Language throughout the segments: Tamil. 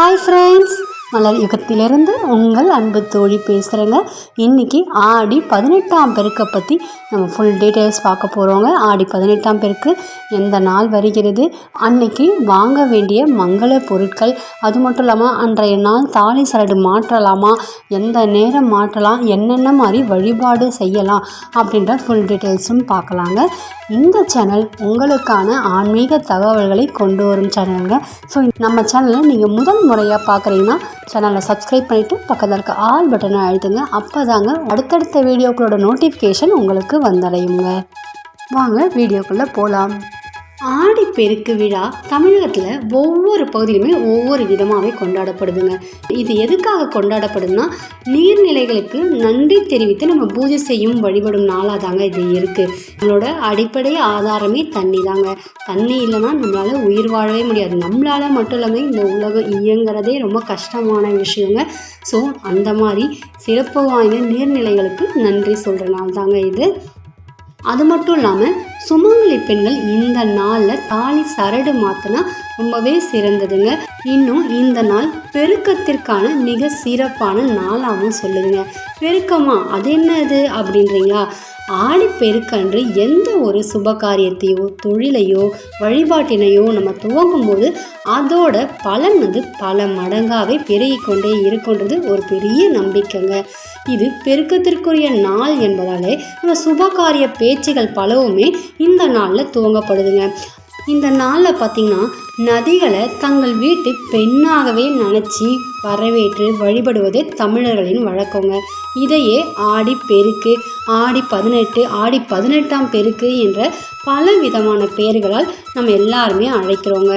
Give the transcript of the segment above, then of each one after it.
ஹாய் ஃப்ரெண்ட்ஸ் மலர் யுகத்திலிருந்து உங்கள் அன்பு தோழி பேசுகிறேங்க இன்றைக்கி ஆடி பதினெட்டாம் பெருக்கை பற்றி நம்ம ஃபுல் டீட்டெயில்ஸ் பார்க்க போகிறோங்க ஆடி பதினெட்டாம் பெருக்கு எந்த நாள் வருகிறது? அன்னைக்கு வாங்க வேண்டிய மங்கள பொருட்கள். அது மட்டும் இல்லாமல் அன்றைய நாள் தாலி சரடு மாற்றலாமா? எந்த நேரம் மாற்றலாம்? என்னென்ன மாதிரி வழிபாடு செய்யலாம்? அப்படின்ற ஃபுல் டீட்டெயில்ஸும் பார்க்கலாங்க. இந்த சேனல் உங்களுக்கான ஆன்மீக தகவல்களை கொண்டு வரும் சேனலுங்க ஸோ நம்ம சேனலை நீங்கள் முதல் முறையாக பார்க்குறீங்கன்னா சேனலை சப்ஸ்கிரைப் பண்ணிவிட்டு பக்கத்தில் இருக்க ஆல் பட்டனை அழுத்துங்க. அப்போ தாங்க அடுத்தடுத்த வீடியோக்களோட நோட்டிஃபிகேஷன் உங்களுக்கு வந்தடையுங்க. வாங்க வீடியோக்குள்ளே போகலாம் ஆடிப்பெருக்கு விழா தமிழகத்தில் ஒவ்வொரு பகுதியிலுமே ஒவ்வொரு விதமாகவே கொண்டாடப்படுதுங்க. இது எதுக்காக கொண்டாடப்படுதுன்னா நீர்நிலைகளுக்கு நன்றி தெரிவித்து நம்ம பூஜை செய்யும் வழிபடும் நாளாக தாங்க இது இருக்குது நம்மளோட அடிப்படை ஆதாரமே தண்ணி தாங்க தண்ணி இல்லைன்னா நம்மளால் உயிர் வாழவே முடியாது. நம்மளால் மட்டும் இல்லாமல் இந்த உலகம் இயங்குறதே ரொம்ப கஷ்டமான விஷயங்க. ஸோ அந்த மாதிரி சிறப்பு வாய்ந்த நீர்நிலைகளுக்கு நன்றி சொல்கிற நாள் தாங்க இது. அது மட்டும் இல்லாமல் சுமங்கலி பெண்கள் இந்த நாளில் தாலி சரடு மாற்றினா ரொம்பவே சிறந்ததுங்க. இன்னும் இந்த நாள் பெருக்கத்திற்கான மிக சிறப்பான நாளாகவும் சொல்லுதுங்க. பெருக்கமா? அது என்னது? அப்படின்றீங்களா? ஆடி பெருக்கன்று எந்த ஒரு சுப காரியத்தையோ தொழிலையோ வழிபாட்டினையோ நம்ம துவங்கும் போது அதோட பலன் வந்து பல மடங்காகவே பெருகிக்கொண்டே இருக்குன்றது ஒரு பெரிய நம்பிக்கைங்க. இது பெருக்கத்திற்குரிய நாள் என்பதாலே நம்ம சுபகாரிய பேச்சுகள் பலவுமே இந்த நாளில் துவங்கப்படுதுங்க. இந்த நாளில் பார்த்திங்கன்னா நதிகளை தங்கள் வீட்டு பெண்ணாகவே நினச்சி வரவேற்று வழிபடுவதே தமிழர்களின் வழக்கங்க. இதையே ஆடி பெருக்கு ஆடி பதினெட்டு ஆடி பதினெட்டாம் பெருக்கு என்ற பல விதமான பெயர்களால் நம்ம எல்லாருமே அழைக்கிறோங்க.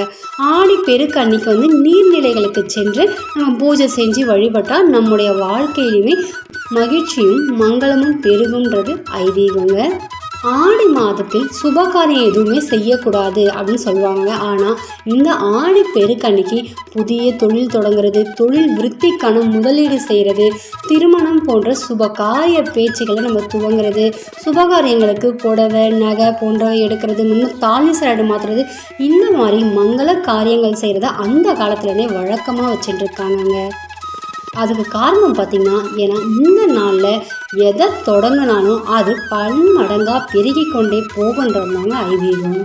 ஆடி பெருக்கு அன்னைக்கு வந்து நீர்நிலைகளுக்கு சென்று நம்ம பூஜை செஞ்சு வழிபட்டால் நம்முடைய வாழ்க்கையிலுமே மகிழ்ச்சியும் மங்களமும் பெருகுன்றது ஐதீகங்க. ஆடி மாதத்தில் சுபகாரியம் எதுவுமே செய்யக்கூடாது அப்படின்னு சொல்லுவாங்க. ஆனால் இந்த ஆடி பெருக்கன்னைக்கு புதிய தொழில் தொடங்குறது தொழில் விருத்திக்கான முதலீடு செய்கிறது திருமணம் போன்ற சுபகாரிய பேச்சுகளை நம்ம துவங்குறது சுபகாரியங்களுக்கு புடவை நகை போன்றவை எடுக்கிறது இன்னும் தாலி சரடு மாற்றுறது இந்த மாதிரி மங்கள காரியங்கள் செய்கிறத அந்த காலத்துலேருந்தே வழக்கமாக வச்சுட்டு இருக்காங்கங்க. அதுக்கு காரணம் பார்த்திங்கன்னா ஏன்னா இந்த நாளில் எதை தொடங்கினாலும் அது பன்மடங்காக பெருகி கொண்டே போகின்றதாங்க ஐதீகம்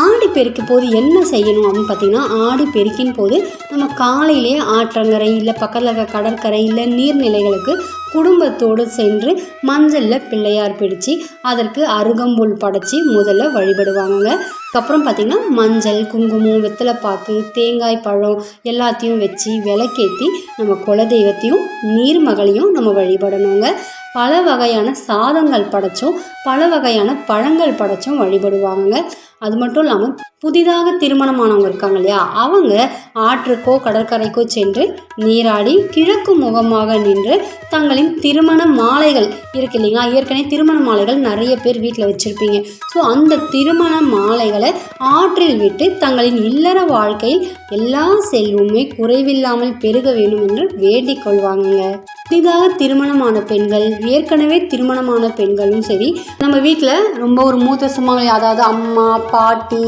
ஆடி பெருக்கும் போது என்ன செய்யணும் அப்படின்னு பார்த்தீங்கன்னா ஆடி பெருக்கின் போது நம்ம காலையிலே ஆற்றங்கரை இல்லை பக்கத்தில் இருக்க கடற்கரை இல்லை நீர்நிலைகளுக்கு குடும்பத்தோடு சென்று மஞ்சளில் பிள்ளையார் பிடிச்சி அதற்கு அருகம்புல் படைச்சி முதல்ல வழிபடுவாங்க அதுக்கப்புறம் பார்த்திங்கன்னா மஞ்சள் குங்குமம் வெத்தலைப்பாக்கு தேங்காய் பழம் எல்லாத்தையும் வச்சு விளக்கேற்றி நம்ம குலதெய்வத்தையும் நீர்மகளையும் நம்ம வழிபடணுங்க. பல வகையான சாதங்கள் படைச்சும் பல வகையான பழங்கள் படைச்சும் வழிபடுவாங்க அது மட்டும் இல்லாமல் புதிதாக திருமணமானவங்க இருக்காங்க இல்லையா அவங்க ஆற்றுக்கோ கடற்கரைக்கோ சென்று நீராடி கிழக்கு முகமாக நின்று தங்களின் திருமண மாலைகள் இருக்கு இல்லைங்களா ஏற்கனவே திருமண மாலைகள் நிறைய பேர் வீட்டில் வச்சுருப்பீங்க. ஸோ அந்த திருமண மாலைகளை ஆற்றில் விட்டு தங்களின் இல்லற வாழ்க்கையில் எல்லா செல்வமே குறைவில்லாமல் பெருக வேண்டும் என்று வேண்டிக் கொள்வாங்க புதிதாக திருமணமான பெண்கள் ஏற்கனவே திருமணமான பெண்களும் சரி நம்ம வீட்டில் ரொம்ப ஒரு மூத்த சுமங்கள் அதாவது அம்மா பாட்டி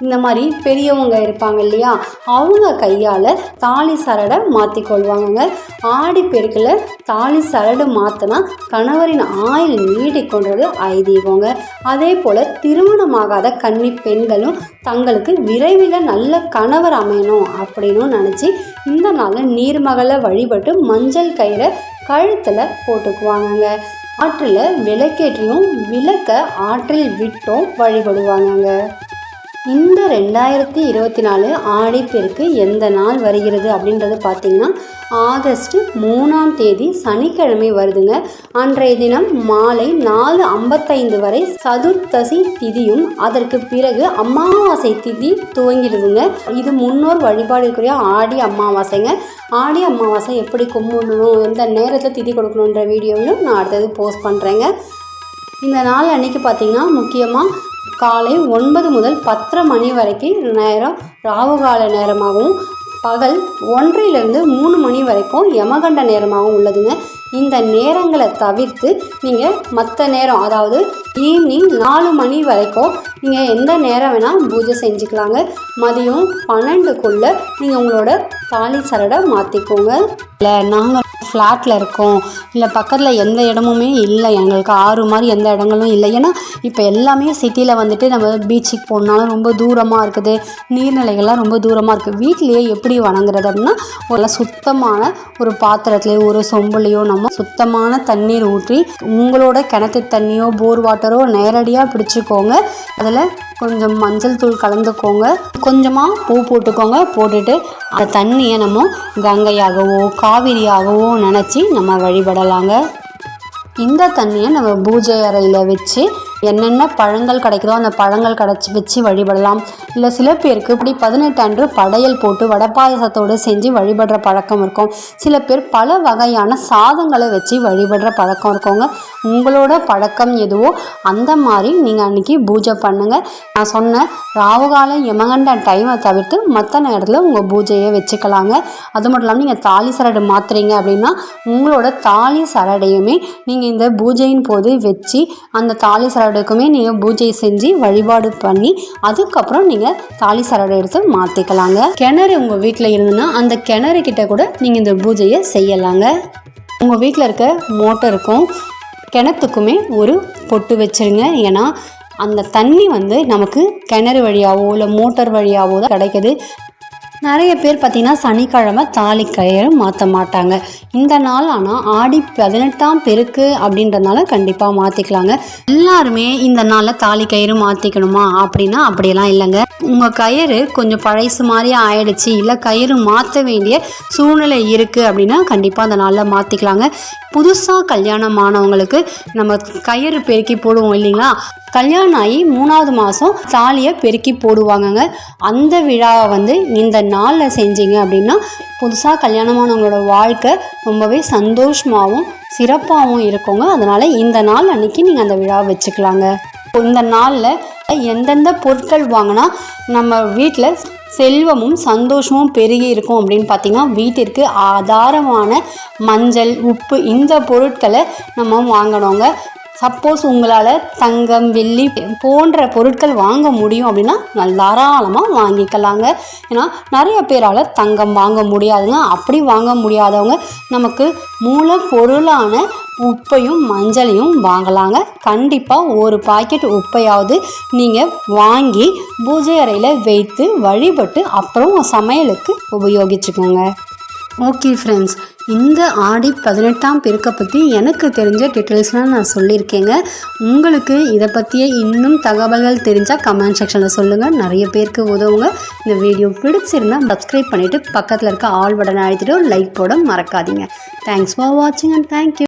இந்த மாதிரி பெரியவங்க இருப்பாங்க இல்லையா? அவங்க கையால் தாலி சரடை மாற்றி கொள்வாங்க ஆடி பெருக்கில் தாலி சரடு மாற்றினா கணவரின் ஆயில் நீடிக்கொண்டது ஐதீகங்க. அதே போல் திருமணமாகாத கன்னி பெண்களும் தங்களுக்கு விரைவில் நல்ல கணவர் அமையணும் அப்படின்னு நினச்சி இந்த நாளில் நீர்மகளை வழிபட்டு மஞ்சள் கயிறை கழுத்தில் போட்டுக்குவாங்கங்க. ஆற்றில் விளக்கேற்றியும் விளக்க ஆற்றில் விட்டும் வழிபடுவாங்கங்க. இந்த ரெண்டாயிரத்தி இருபத்தி நாலு ஆடிப்பெருக்கு எந்த நாள் வருகிறது அப்படின்றது பார்த்திங்கன்னா ஆகஸ்ட் மூணாம் தேதி சனிக்கிழமை வருதுங்க. அன்றைய தினம் மாலை நாலு ஐம்பத்தைந்து வரை சதுர்த்தசி திதியும் அதற்கு பிறகு அமாவாசை திதி துவங்கிடுதுங்க. இது முன்னோர் வழிபாடுக்குரிய ஆடி அமாவாசைங்க. ஆடி அமாவாசை எப்படி கும்பிடணும் எந்த நேரத்தில் திதி கொடுக்கணுன்ற வீடியோவையும் நான் அடுத்தது போஸ்ட் பண்ணுறேங்க இந்த நாள் அன்றைக்கி பார்த்தீங்கன்னா முக்கியமாக காலை ஒன்பது முதல் பத்தரை மணி வரைக்கும் நேரம் ராவுகால நேரமாகவும் பகல் ஒன்றிலிருந்து மூணு மணி வரைக்கும் யமகண்ட நேரமாகவும் உள்ளதுங்க. இந்த நேரங்களை தவிர்த்து நீங்கள் மற்ற நேரம் அதாவது ஈவினிங் நாலு மணி வரைக்கும் நீங்கள் எந்த நேரம் வேணால் பூஜை செஞ்சுக்கலாங்க. மதியம் பன்னெண்டுக்குள்ளே நீங்கள் உங்களோட தாலி சரடை மாற்றிக்கோங்க இல்லை நாங்கள் ஃப்ளாட்டில் இருக்கோம். இல்லை பக்கத்தில் எந்த இடமுமே இல்லை. எங்களுக்கு ஆறு மாதிரி எந்த இடங்களும் இல்லை. ஏன்னா இப்போ எல்லாமே சிட்டியில் வந்துட்டு நம்ம பீச்சுக்கு போனாலும் ரொம்ப தூரமாக இருக்குது. நீர்நிலைகள்லாம் ரொம்ப தூரமாக இருக்குது வீட்லேயே எப்படி வணங்குறது அப்படின்னா ஒரு சுத்தமான ஒரு பாத்திரத்துலேயோ ஒரு சொம்புலையோ நம்ம சுத்தமான தண்ணீர் ஊற்றி உங்களோட கிணத்து தண்ணியோ போர் வாட்டரோ நேரடியாக பிடிச்சிக்கோங்க. அதில் கொஞ்சம் மஞ்சள் தூள் கலந்துக்கோங்க. கொஞ்சமாக பூ போட்டுக்கோங்க. போட்டுட்டு அந்த தண்ணியை நம்ம கங்கையாகவோ காவிரியாகவோ நினச்சி நம்ம வழிபடலாங்க. இந்த தண்ணியை நம்ம பூஜை அறையில் வச்சு என்னென்ன பழங்கள் கிடைக்குதோ அந்த பழங்கள் கிடச்சி வச்சு வழிபடலாம். இல்லை சில பேருக்கு இப்படி பதினெட்டு அன்று படையல் போட்டு வடப்பாயசத்தோடு செஞ்சு வழிபடுற பழக்கம் இருக்கும். சில பேர் பல வகையான சாதங்களை வச்சு வழிபடுற பழக்கம் இருக்கவங்க உங்களோட பழக்கம் எதுவோ அந்த மாதிரி நீங்கள் அன்றைக்கி பூஜை பண்ணுங்கள் நான் சொன்ன ராவுகால யமகண்ட டைமை தவிர்த்து மற்ற நேரத்தில் உங்கள் பூஜையை வச்சுக்கலாங்க. அது மட்டும் இல்லாமல் நீங்கள் தாலி சரடு மாற்றுறீங்க அப்படின்னா உங்களோட தாலி சரடையுமே நீங்கள் இந்த பூஜையின் போது வச்சு அந்த தாலி சரடுக்குமே நீங்கள் பூஜை செஞ்சு வழிபாடு பண்ணி அதுக்கப்புறம் நீங்கள் தாலி சரடை எடுத்து மாற்றிக்கலாங்க கிணறு உங்கள் வீட்டில் இருந்துன்னா அந்த கிணறு கிட்ட கூட நீங்கள் இந்த பூஜையை செய்யலாங்க. உங்கள் வீட்டில் இருக்க மோட்டருக்கும் கிணத்துக்குமே ஒரு பொட்டு வச்சுருங்க. ஏன்னா அந்த தண்ணி வந்து நமக்கு கிணறு வழியாவோ இல்லை மோட்டர் வழியாவோ தான் கிடைக்குது. நிறைய பேர் பார்த்திங்கன்னா சனிக்கிழமை தாலி கயிறு மாற்ற மாட்டாங்க. இந்த நாள் ஆனால் ஆடி பதினெட்டாம் பெருக்கு அப்படின்றதுனால கண்டிப்பாக மாற்றிக்கலாங்க எல்லாருமே இந்த நாளில் தாலி கயிறு மாற்றிக்கணுமா அப்படின்னா அப்படியெல்லாம் இல்லைங்க. உங்கள் கயிறு கொஞ்சம் பழைசு மாதிரி ஆயிடுச்சு இல்லை கயிறு மாற்ற வேண்டிய சூழ்நிலை இருக்குது அப்படின்னா கண்டிப்பாக அந்த நாளில் மாற்றிக்கலாங்க புதுசாக கல்யாணம் ஆனவங்களுக்கு நம்ம கயிறு பெருக்கி போடுவோம் இல்லைங்களா? கல்யாணம் ஆகி மூணாவது மாதம் தாலியை பெருக்கி போடுவாங்கங்க. அந்த விழாவை வந்து இந்த நாளில் செஞ்சீங்க அப்படின்னா புதுசாக கல்யாணமானவங்களோட வாழ்க்கை ரொம்பவே சந்தோஷமாகவும் சிறப்பாகவும் இருக்குங்க. அதனால் இந்த நாள் அன்றைக்கி நீங்கள் அந்த விழாவை வச்சுக்கலாங்க. இந்த நாளில் எந்தெந்த பொருட்கள் வாங்கினா நம்ம வீட்டில் செல்வமும் சந்தோஷமும் பெருகி இருக்கும் அப்படின்னு பார்த்தீங்கன்னா வீட்டிற்கு ஆதாரமான மஞ்சள் உப்பு இந்த பொருட்களை நம்ம வாங்கணுங்க. சப்போஸ் உங்களால் தங்கம் வெள்ளி போன்ற பொருட்கள் வாங்க முடியும் அப்படின்னா தாராளமாக வாங்கிக்கலாங்க. ஏன்னா நிறைய பேரால் தங்கம் வாங்க முடியாதுங்க. அப்படி வாங்க முடியாதவங்க நமக்கு மூலப்பொருளான உப்பையும் மஞ்சளையும் வாங்கலாங்க. கண்டிப்பாக ஒரு பாக்கெட் உப்பையாவது நீங்கள் வாங்கி பூஜை அறையில் வைத்து வழிபட்டு அப்புறம் சமையலுக்கு உபயோகிச்சுக்கோங்க. ஓகே ஃப்ரெண்ட்ஸ் இந்த ஆடி பதினெட்டாம் பெருக்கை பற்றி எனக்கு தெரிஞ்ச டீட்டெயில்ஸ்லாம் நான் சொல்லியிருக்கேங்க. உங்களுக்கு இதை பற்றிய இன்னும் தகவல்கள் தெரிஞ்சால் கமெண்ட் செக்ஷனில் சொல்லுங்கள் நிறைய பேருக்கு உதவுங்க. இந்த வீடியோ பிடிச்சிருந்தால் சப்ஸ்கிரைப் பண்ணிவிட்டு பக்கத்தில் இருக்க ஆல் பட்டனை அழுத்திட்டு லைக் போட மறக்காதீங்க. தேங்க்ஸ் ஃபார் வாட்சிங் அண்ட் தேங்க்யூ